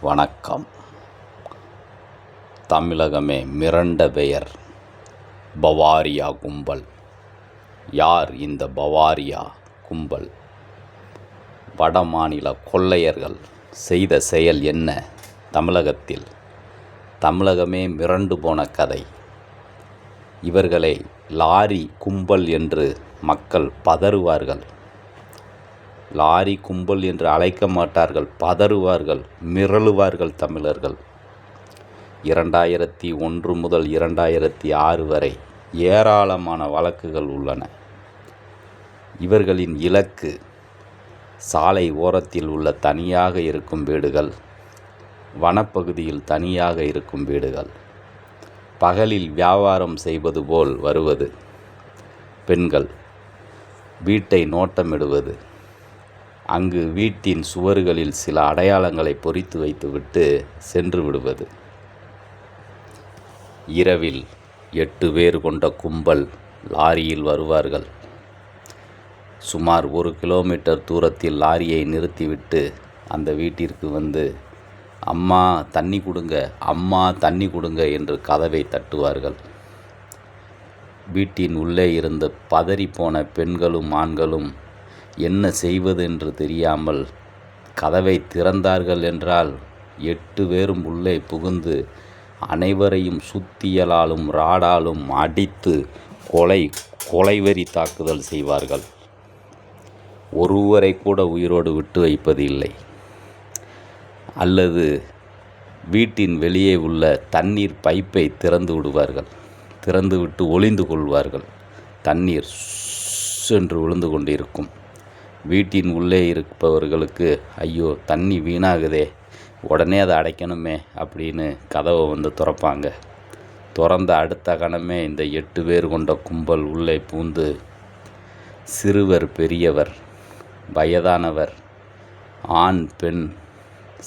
வணக்கம். தமிழகமே மிரண்ட பெயர் பவாரியா கும்பல். யார் இந்த பவாரியா கும்பல்? வடமாநில கொள்ளையர்கள் செய்த செயல் என்ன தமிழகத்தில்? தமிழகமே மிரண்டு போன கதை. இவர்களை லாரி கும்பல் என்று மக்கள் பதறுவார்கள். லாரி கும்பல் என்று அழைக்க மாட்டார்கள். பதறுவார்கள் மிரளுவார்கள் தமிழர்கள். இரண்டாயிரத்தி ஒன்று முதல் இரண்டாயிரத்தி ஆறு வரை ஏராளமான வழக்குகள் உள்ளன. இவர்களின் இலக்கு சாலை ஓரத்தில் உள்ள தனியாக இருக்கும் வீடுகள் வனப்பகுதியில் தனியாக இருக்கும் வீடுகள் பகலில் வியாபாரம் செய்வது போல் வருவது பெண்கள் வீட்டை நோட்டமிடுவது அங்கு வீட்டின் சுவர்களில் சில அடையாளங்களை பொறித்து வைத்துவிட்டு சென்று விடுவது. இரவில் எட்டு பேர் கொண்ட கும்பல் லாரியில் வருவார்கள். சுமார் ஒரு கிலோமீட்டர் தூரத்தில் லாரியை நிறுத்திவிட்டு அந்த வீட்டிற்கு வந்து அம்மா தண்ணி கொடுங்க அம்மா தண்ணி கொடுங்க என்று கதவை தட்டுவார்கள். வீட்டின் உள்ளே இருந்து பதறிப்போன பெண்களும் ஆண்களும் என்ன செய்வது என்று தெரியாமல் கதவை திறந்தார்கள் என்றால் எட்டு பேரும் உள்ளே புகுந்து அனைவரையும் சுத்தியலாலும் ராடாலும் அடித்து கொலை கொலைவெறி தாக்குதல் செய்வார்கள். ஒருவரை கூட உயிரோடு விட்டு வைப்பது இல்லை. அல்லது வீட்டின் வெளியே உள்ள தண்ணீர் பைப்பை திறந்து விடுவார்கள். திறந்துவிட்டு ஒளிந்து கொள்வார்கள். தண்ணீர் சென்று விழுந்து கொண்டிருக்கும். வீட்டின் உள்ளே இருப்பவர்களுக்கு ஐயோ தண்ணி வீணாகுதே உடனே அதை அடைக்கணுமே அப்படின்னு கதவை வந்து திறப்பாங்க. திறந்த அடுத்த கணமே இந்த எட்டு பேர் கொண்ட கும்பல் உள்ளே பூந்து சிறுவர் பெரியவர் வயதானவர் ஆண் பெண்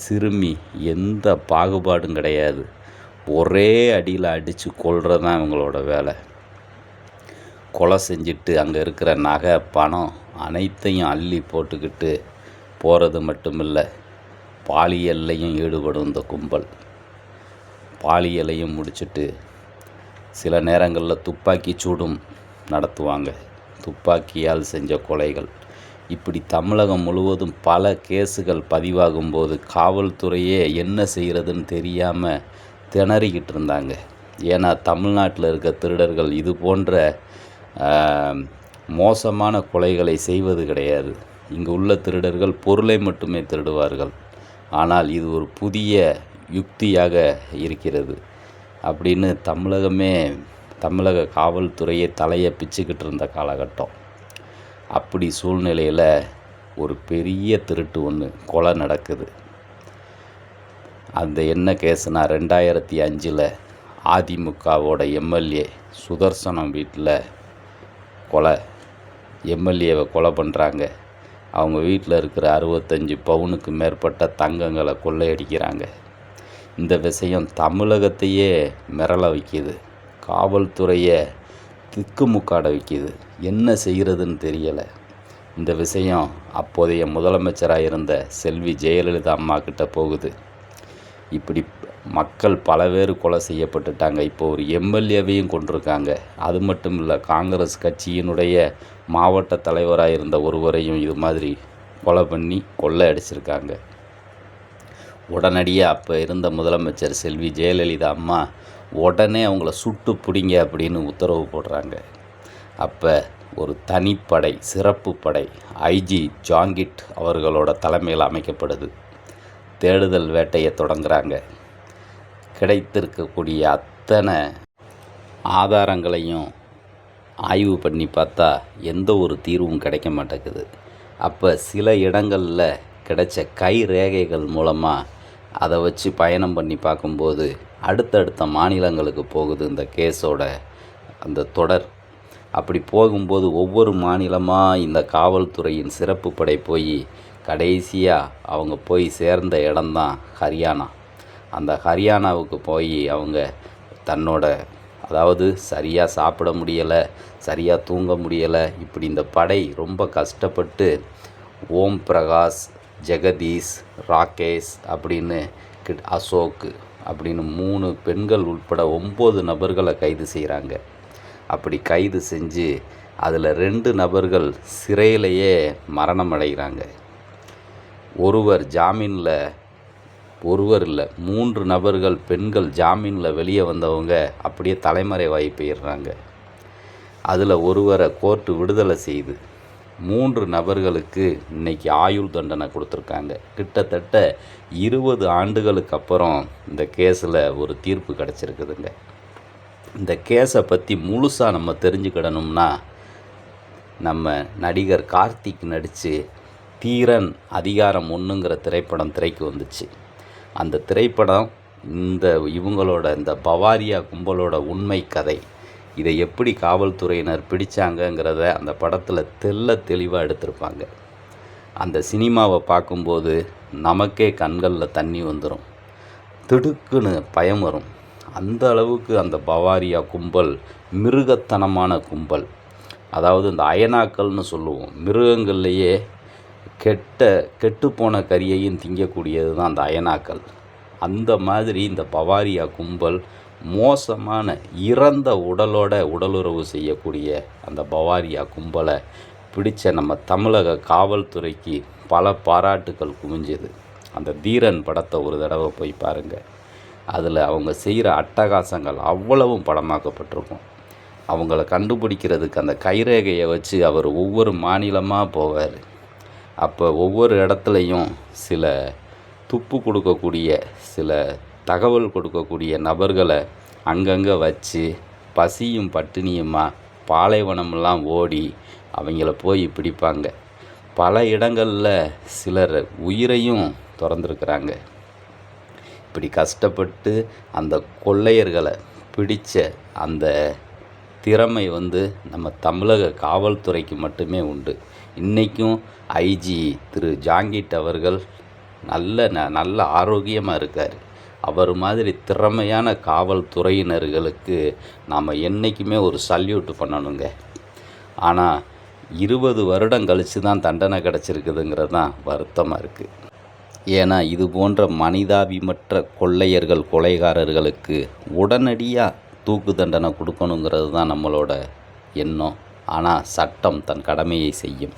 சிறுமி எந்த பாகுபாடும் கிடையாது. ஒரே அடியில் அடித்து கொள்கிறது தான் இவங்களோட வேலை. கொலை செஞ்சுட்டு அங்கே இருக்கிற நகை பணம் அனைத்தையும் அள்ளி போட்டுக்கிட்டு போகிறது மட்டுமில்லை பாலியல்லையும் ஈடுபடும் இந்த கும்பல். பாலியலையும் முடிச்சுட்டு சில நேரங்களில் துப்பாக்கி சூடும் நடத்துவாங்க. துப்பாக்கியால் செஞ்ச கொலைகள். இப்படி தமிழகம் முழுவதும் பல கேஸுகள் பதிவாகும்போது காவல்துறையே என்ன செய்கிறதுன்னு தெரியாமல் திணறிக்கிட்டு இருந்தாங்க. ஏன்னா தமிழ்நாட்டில் இருக்க திருடர்கள் இது போன்ற மோசமான கொலைகளை செய்வது கிடையாது. இங்கு உள்ள திருடர்கள் பொருளை மட்டுமே திருடுவார்கள். ஆனால் இது ஒரு புதிய யுக்தியாக இருக்கிறது. அப்படின்னு தமிழகமே தமிழக காவல்துறையை தலையை பிச்சுக்கிட்டு இருந்த காலகட்டம். அப்படி சூழ்நிலையில் ஒரு பெரிய திருட்டு ஒன்று கொலை நடக்குது. அந்த என்ன கேஸுனா ரெண்டாயிரத்தி அஞ்சில் அதிமுகவோட எம்எல்ஏ சுதர்சனம் வீட்டில் கொலை எம்எல்ஏவை கொலை பண்ணுறாங்க அவங்க வீட்டில் இருக்கிற அறுபத்தஞ்சி பவுனுக்கு மேற்பட்ட தங்கங்களை கொள்ளையடிக்கிறாங்க. இந்த விஷயம் தமிழகத்தையே மிரள வைக்கிது. காவல்துறையை திக்குமுக்காட வைக்கிது. என்ன செய்கிறதுன்னு தெரியலை. இந்த விஷயம் அப்போதைய முதலமைச்சராக இருந்த செல்வி ஜெயலலிதா அம்மா கிட்ட போகுது. இப்படி மக்கள் பல பேர் கொலை செய்யப்பட்டுட்டாங்க. இப்போ ஒரு எம்எல்ஏவையும் கொண்டிருக்காங்க. அது மட்டும் இல்லை காங்கிரஸ் கட்சியினுடைய மாவட்ட தலைவராக இருந்த ஒருவரையும் இது மாதிரி கொலை பண்ணி கொள்ளை அடிச்சிருக்காங்க. உடனடியாக அப்போ இருந்த முதலமைச்சர் செல்வி ஜெயலலிதா அம்மா உடனே அவங்கள சுட்டு பிடிங்க அப்படின்னு உத்தரவு போடுறாங்க. அப்போ ஒரு தனிப்படை சிறப்பு படை ஐஜி ஜாங்கிட் அவர்களோட தலைமையில் அமைக்கப்படுது. தேடுதல் வேட்டையை தொடங்குறாங்க. கிடைத்திருக்கக்கூடிய அத்தனை ஆதாரங்களையும் ஆய்வு பண்ணி பார்த்தா எந்த ஒரு தீர்வும் கிடைக்க மாட்டேங்குது. அப்போ சில இடங்களில் கிடைச்ச கை ரேகைகள் மூலமாக அதை வச்சு பயணம் பண்ணி பார்க்கும்போது அடுத்தடுத்த மாநிலங்களுக்கு போகுது இந்த கேஸோட அந்த தொடர். அப்படி போகும்போது ஒவ்வொரு மாநிலமாக இந்த காவல்துறையின் சிறப்பு படை போய் கடைசியாக அவங்க போய் சேர்ந்த இடம்தான் ஹரியானா. அந்த ஹரியானாவுக்கு போய் அவங்க தன்னோட அதாவது சரியாக சாப்பிட முடியலை சரியாக தூங்க முடியலை இப்படி இந்த படை ரொம்ப கஷ்டப்பட்டு ஓம் பிரகாஷ் ஜெகதீஷ் ராகேஷ் அப்படின்னு கிட் அசோக் அப்படின்னு மூணு பெண்கள் உட்பட ஒம்பது நபர்களை கைது செய்கிறாங்க அப்படி கைது செஞ்சு அதில் ரெண்டு நபர்கள் சிறையிலேயே மரணம் அடைகிறாங்க ஒருவர் ஜாமீனில் ஒருவர் இல்லை மூன்று நபர்கள் பெண்கள் ஜாமீனில் வெளியே வந்தவங்க அப்படியே தலைமறைவாகி போயிடுறாங்க. அதில் ஒருவரை கோர்ட்டு விடுதலை செய்து மூன்று நபர்களுக்கு இன்னைக்கு ஆயுள் தண்டனை கொடுத்துருக்காங்க. கிட்டத்தட்ட இருபது ஆண்டுகளுக்கு அப்புறம் இந்த கேஸில் ஒரு தீர்ப்பு கிடச்சிருக்குதுங்க. இந்த கேஸை பற்றி முழுசாக நம்ம தெரிஞ்சுக்கிடணும்னா நம்ம நடிகர் கார்த்திக் நடித்து தீரன் அதிகாரம் ஒன்றுங்கிற திரைப்படம் திரைக்கு வந்துச்சு. அந்த திரைப்படம் இந்த இவங்களோட இந்த பவாரியா கும்பலோட உண்மை கதை இதை எப்படி காவல்துறையினர் பிடிச்சாங்கங்கிறத அந்த படத்தில் தெள்ள தெளிவாக எடுத்திருப்பாங்க. அந்த சினிமாவை பார்க்கும்போது நமக்கே கண்களில் தண்ணி வந்துடும் திடுக்குன்னு பயம் வரும். அந்த அளவுக்கு அந்த பவாரியா கும்பல் மிருகத்தனமான கும்பல். அதாவது இந்த அயனாக்கள்னு சொல்லுவோம். மிருகங்கள்லேயே கெட்ட கெட்டுப்போன கரியையும் திங்கக்கூடியது தான் அந்த அயனாக்கள். அந்த மாதிரி இந்த பவாரியா கும்பல் மோசமான இறந்த உடலோட உடலுறவு செய்யக்கூடிய அந்த பவாரியா கும்பலை பிடித்த நம்ம தமிழக காவல்துறைக்கு பல பாராட்டுக்கள் குவிஞ்சது. அந்த தீரன் படத்தை ஒரு தடவை போய் பாருங்கள் அதில் அவங்க செய்கிற அட்டகாசங்கள் அவ்வளவும் படமாக்கப்பட்டிருக்கும். அவங்கள கண்டுபிடிக்கிறதுக்கு அந்த கைரேகையை வச்சு அவர் ஒவ்வொரு மாநிலமாக போவார். அப்போ ஒவ்வொரு இடத்துலையும் சில துப்பு கொடுக்கக்கூடிய சில தகவல் கொடுக்கக்கூடிய நபர்களை அங்கங்கே வச்சு பசியும் பட்டினியுமா பாலைவனமெல்லாம் ஓடி அவங்கள போய் பிடிப்பாங்க. பல இடங்களில் சிலர் உயிரையும் திறந்துருக்குறாங்க. இப்படி கஷ்டப்பட்டு அந்த கொள்ளையர்களை பிடித்த அந்த திறமை வந்து நம்ம தமிழக காவல்துறைக்கு மட்டுமே உண்டு. இன்றைக்கும் ஐஜி திரு ஜாங்கிட் அவர்கள் நல்ல ந நல்ல ஆரோக்கியமாக இருக்கார். அவர் மாதிரி திறமையான காவல்துறையினர்களுக்கு நாம் என்றைக்குமே ஒரு சல்யூட் பண்ணணுங்க. ஆனால் இருபது வருடம் கழித்து தான் தண்டனை கிடச்சிருக்குதுங்கிறது தான் வருத்தமாக இருக்குது ஏன்னா இது போன்ற மனிதாபிமற்ற கொள்ளையர்கள் கொலைகாரர்களுக்கு உடனடியாக தூக்கு தண்டனை கொடுக்கணுங்கிறது தான் நம்மளோட எண்ணம். ஆனால் சட்டம் தன் கடமையை செய்யும்.